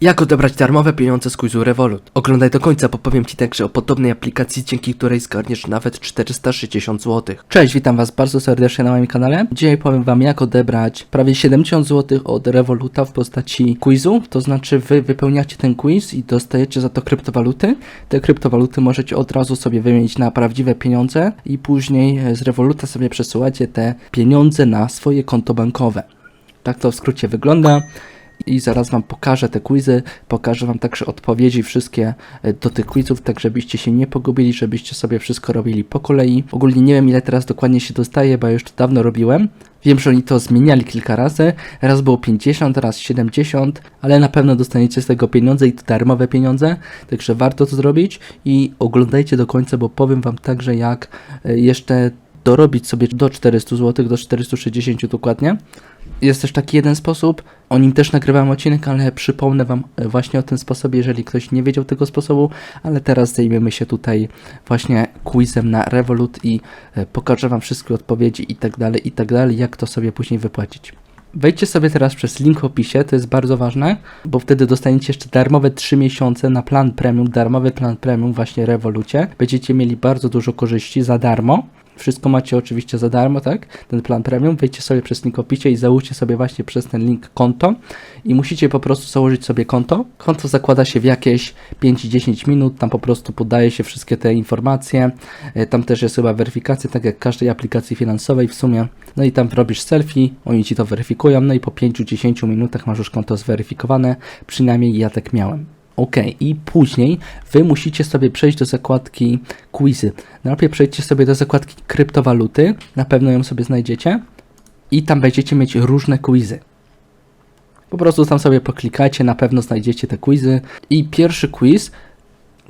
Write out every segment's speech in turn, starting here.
Jak odebrać darmowe pieniądze z quizu Revolut? Oglądaj do końca, bo powiem Ci także o podobnej aplikacji, dzięki której zgarniesz nawet 460 zł. Cześć, witam Was bardzo serdecznie na moim kanale. Dzisiaj powiem Wam, jak odebrać prawie 70 zł od Revoluta w postaci quizu. To znaczy, Wy wypełniacie ten quiz i dostajecie za to kryptowaluty. Te kryptowaluty możecie od razu sobie wymienić na prawdziwe pieniądze i później e, z Revoluta sobie przesyłacie te pieniądze na swoje konto bankowe. Tak to w skrócie wygląda. I zaraz Wam pokażę te quizy, pokażę Wam także odpowiedzi wszystkie e, do tych quizów, tak żebyście się nie pogubili, żebyście sobie wszystko robili po kolei. Ogólnie nie wiem ile teraz dokładnie się dostaje, bo już to dawno robiłem. Wiem, że oni to zmieniali kilka razy. Raz było 50, raz 70, ale na pewno dostaniecie z tego pieniądze i to darmowe pieniądze, także warto to zrobić i oglądajcie do końca, bo powiem Wam także jak e, jeszcze dorobić sobie do 400 zł, do 460 dokładnie. Jest też taki jeden sposób, o nim też nagrywałem odcinek, ale przypomnę Wam e, właśnie o tym sposobie, jeżeli ktoś nie wiedział tego sposobu, ale teraz zajmiemy się tutaj właśnie quizem na Revolut i e, pokażę Wam wszystkie odpowiedzi i tak dalej, i tak dalej, jak to sobie później wypłacić. Wejdźcie sobie teraz przez link w opisie, to jest bardzo ważne, bo wtedy dostaniecie jeszcze darmowe 3 miesiące na plan premium, darmowy plan premium właśnie Revolucie. Będziecie mieli bardzo dużo korzyści za darmo. Wszystko macie oczywiście za darmo, tak? Ten plan premium. Wejdźcie sobie przez opisie i załóżcie sobie właśnie przez ten link konto. I musicie po prostu założyć sobie konto. Konto zakłada się w jakieś 5-10 minut. Tam po prostu podaje się wszystkie te informacje. E, Tam też jest chyba weryfikacja, tak jak każdej aplikacji finansowej w sumie. No i tam robisz selfie, oni ci to weryfikują. No i po 5-10 minutach masz już konto zweryfikowane. Przynajmniej ja tak miałem. Ok, i później wy musicie sobie przejść do zakładki quizy. Najpierw przejdźcie sobie do zakładki kryptowaluty, na pewno ją sobie znajdziecie i tam będziecie mieć różne quizy. Po prostu tam sobie poklikajcie, na pewno znajdziecie te quizy. I pierwszy quiz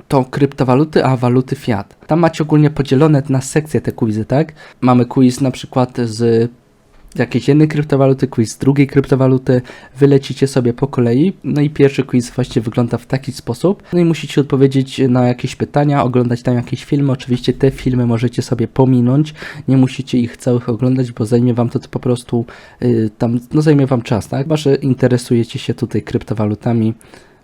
to kryptowaluty, a waluty fiat. Tam macie ogólnie podzielone na sekcje te quizy, tak? Mamy quiz na przykład z jakiejś jednej kryptowaluty, quiz drugiej kryptowaluty, wylecicie sobie po kolei. No i pierwszy quiz właśnie wygląda w taki sposób. No i musicie odpowiedzieć na jakieś pytania, oglądać tam jakieś filmy. Oczywiście te filmy możecie sobie pominąć, nie musicie ich całych oglądać, bo zajmie wam to po prostu yy, tam, no zajmie wam czas, tak? Chyba, że interesujecie się tutaj kryptowalutami,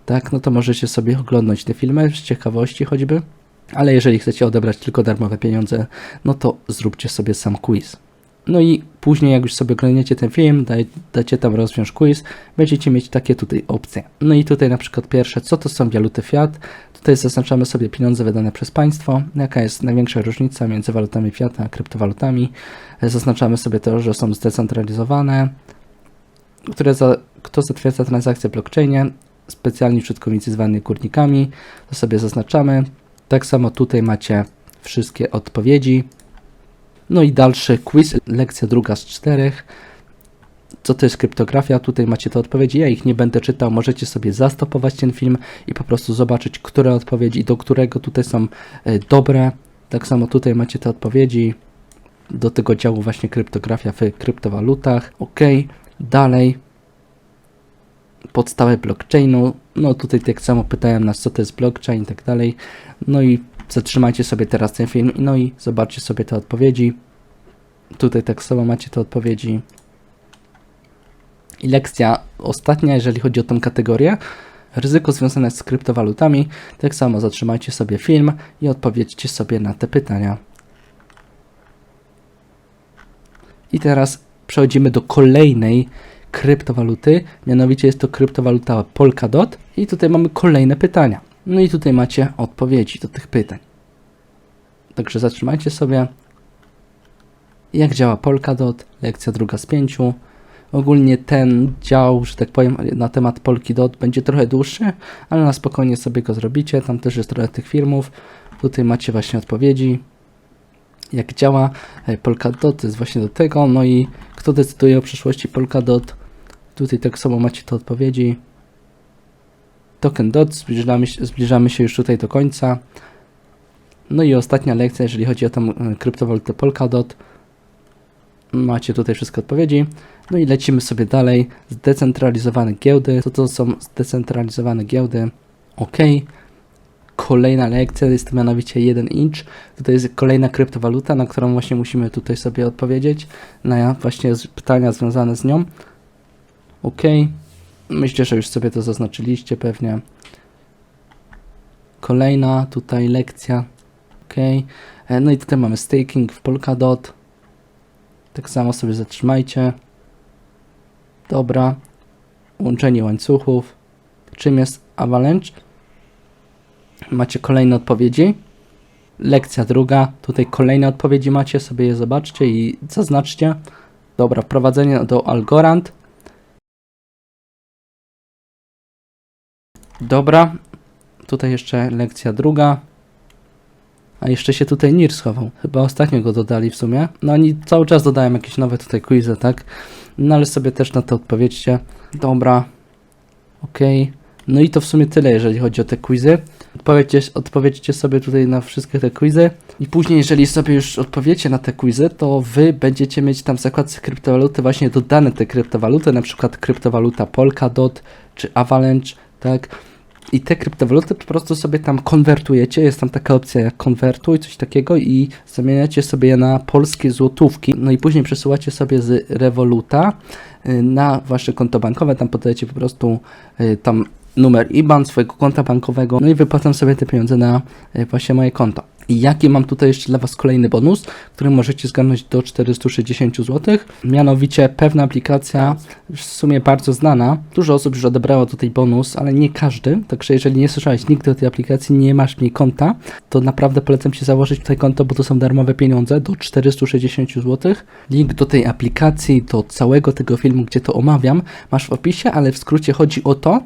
tak? No to możecie sobie oglądać te filmy z ciekawości choćby. Ale jeżeli chcecie odebrać tylko darmowe pieniądze, no to zróbcie sobie sam quiz. No i później, jak już sobie oglądacie ten film, daj, dacie tam rozwiąż quiz, będziecie mieć takie tutaj opcje. No i tutaj na przykład pierwsze, co to są waluty fiat. Tutaj zaznaczamy sobie pieniądze wydane przez państwo, jaka jest największa różnica między walutami fiat a kryptowalutami. Zaznaczamy sobie to, że są zdecentralizowane, które za, kto zatwierdza transakcje w blockchainie, specjalni użytkownicy zwani górnikami, to sobie zaznaczamy. Tak samo tutaj macie wszystkie odpowiedzi. No i dalszy quiz, lekcja druga z czterech. Co to jest kryptografia? Tutaj macie te odpowiedzi. Ja ich nie będę czytał. Możecie sobie zastopować ten film i po prostu zobaczyć, które odpowiedzi do którego tutaj są e, dobre. Tak samo tutaj macie te odpowiedzi do tego działu właśnie kryptografia w kryptowalutach. Ok, dalej. Podstawę blockchainu. No tutaj tak samo pytają nas, co to jest blockchain i tak dalej. No i zatrzymajcie sobie teraz ten film, no i zobaczcie sobie te odpowiedzi. Tutaj samo macie te odpowiedzi. I lekcja ostatnia, jeżeli chodzi o tą kategorię. Ryzyko związane z kryptowalutami. Tak samo zatrzymajcie sobie film i odpowiedzcie sobie na te pytania. I teraz przechodzimy do kolejnej kryptowaluty, mianowicie jest to kryptowaluta Polkadot i tutaj mamy kolejne pytania. No i tutaj macie odpowiedzi do tych pytań. Także zatrzymajcie sobie. Jak działa Polkadot? Lekcja druga z pięciu. Ogólnie ten dział, że tak powiem, na temat Polkadot będzie trochę dłuższy, ale na spokojnie sobie go zrobicie. Tam też jest trochę tych filmów. Tutaj macie właśnie odpowiedzi. Jak działa e, Polkadot, jest właśnie do tego. No i kto decyduje o przyszłości Polkadot? Tutaj tak samo macie te odpowiedzi. Token DOT, zbliżamy, zbliżamy się już tutaj do końca. No i ostatnia lekcja, jeżeli chodzi o tą e, kryptowalutę Polkadot. Macie tutaj wszystkie odpowiedzi. No i lecimy sobie dalej. Zdecentralizowane giełdy. Co to są zdecentralizowane giełdy? OK. Kolejna lekcja jest mianowicie 1 inch. Tutaj jest kolejna kryptowaluta, na którą właśnie musimy tutaj sobie odpowiedzieć. Na właśnie pytania związane z nią. OK. Myślę, że już sobie to zaznaczyliście pewnie. Kolejna tutaj lekcja. Ok. E, No i tutaj mamy staking w Polkadot. Tak samo sobie zatrzymajcie. Dobra. Łączenie łańcuchów. Czym jest Avalanche? Macie kolejne odpowiedzi. Lekcja druga. Tutaj kolejne odpowiedzi macie, sobie je zobaczcie i zaznaczcie. Dobra, wprowadzenie do Algorand. Dobra, tutaj jeszcze lekcja druga. A jeszcze się tutaj Nir schował. Chyba ostatnio go dodali w sumie. No oni cały czas dodają jakieś nowe tutaj quizy, tak? No ale sobie też na to odpowiedzcie. Dobra. Okej. No i to w sumie tyle, jeżeli chodzi o te quizy. Odpowiedzcie, odpowiedzcie sobie tutaj na wszystkie te quizy. I później, jeżeli sobie już odpowiecie na te quizy, to wy będziecie mieć tam w zakładce kryptowaluty właśnie dodane te kryptowaluty, na przykład kryptowaluta Polkadot czy Avalanche, tak? I te kryptowaluty po prostu sobie tam konwertujecie. Jest tam taka opcja jak konwertuj, coś takiego i zamieniacie sobie je na polskie złotówki. No i później przesyłacie sobie z Revoluta y, na wasze konto bankowe. Tam podajecie po prostu y, tam numer IBAN swojego konta bankowego. No i wypłacam sobie te pieniądze na y, właśnie moje konto. I jaki mam tutaj jeszcze dla Was kolejny bonus, który możecie zgarnąć do 460 zł? Mianowicie pewna aplikacja, w sumie bardzo znana. Dużo osób już odebrało tutaj bonus, ale nie każdy. Także jeżeli nie słyszałeś nigdy o tej aplikacji, nie masz w niej konta, to naprawdę polecam Ci założyć tutaj konto, bo to są darmowe pieniądze do 460 zł. Link do tej aplikacji, do całego tego filmu, gdzie to omawiam, masz w opisie, ale w skrócie chodzi o to,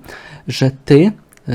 że Ty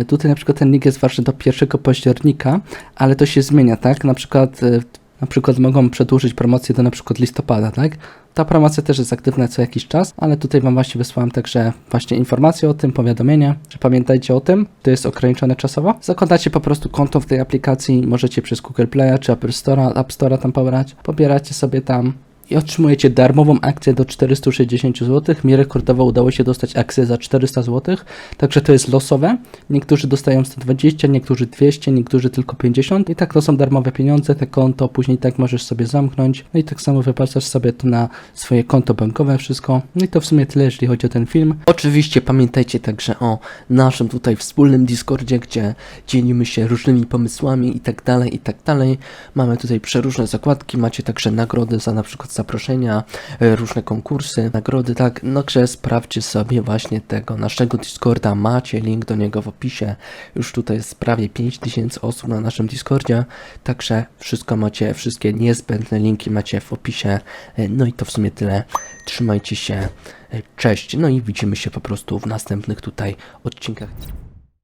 Tutaj na przykład ten link jest ważny do 1 października, ale to się zmienia, tak? Na przykład, e, na przykład mogą przedłużyć promocję do na przykład listopada, tak? Ta promocja też jest aktywna co jakiś czas, ale tutaj Wam właśnie wysłałem także właśnie informacje o tym, powiadomienie, że pamiętajcie o tym, to jest ograniczone czasowo. Zakładacie po prostu konto w tej aplikacji, możecie przez Google Playa czy Apple Store'a, App Store'a tam pobrać, pobieracie sobie tam i otrzymujecie darmową akcję do 460 zł. Mi rekordowo udało się dostać akcję za 400 zł, także to jest losowe. Niektórzy dostają 120, niektórzy 200, niektórzy tylko 50 i tak to są darmowe pieniądze, te konto później tak możesz sobie zamknąć. No i tak samo wypłacasz sobie to na swoje konto bankowe wszystko. No i to w sumie tyle, jeśli chodzi o ten film. Oczywiście pamiętajcie także o naszym tutaj wspólnym Discordzie, gdzie dzielimy się różnymi pomysłami i tak dalej, i tak dalej. Mamy tutaj przeróżne zakładki, macie także nagrody za na przykład zaproszenia, e, różne konkursy, nagrody, tak. No, że sprawdźcie sobie właśnie tego naszego Discorda, macie link do niego w opisie. Już tutaj jest prawie 5000 osób na naszym Discordzie, także wszystko macie, wszystkie niezbędne linki macie w opisie. E, No i to w sumie tyle. Trzymajcie się. E, Cześć. No i widzimy się po prostu w następnych tutaj odcinkach.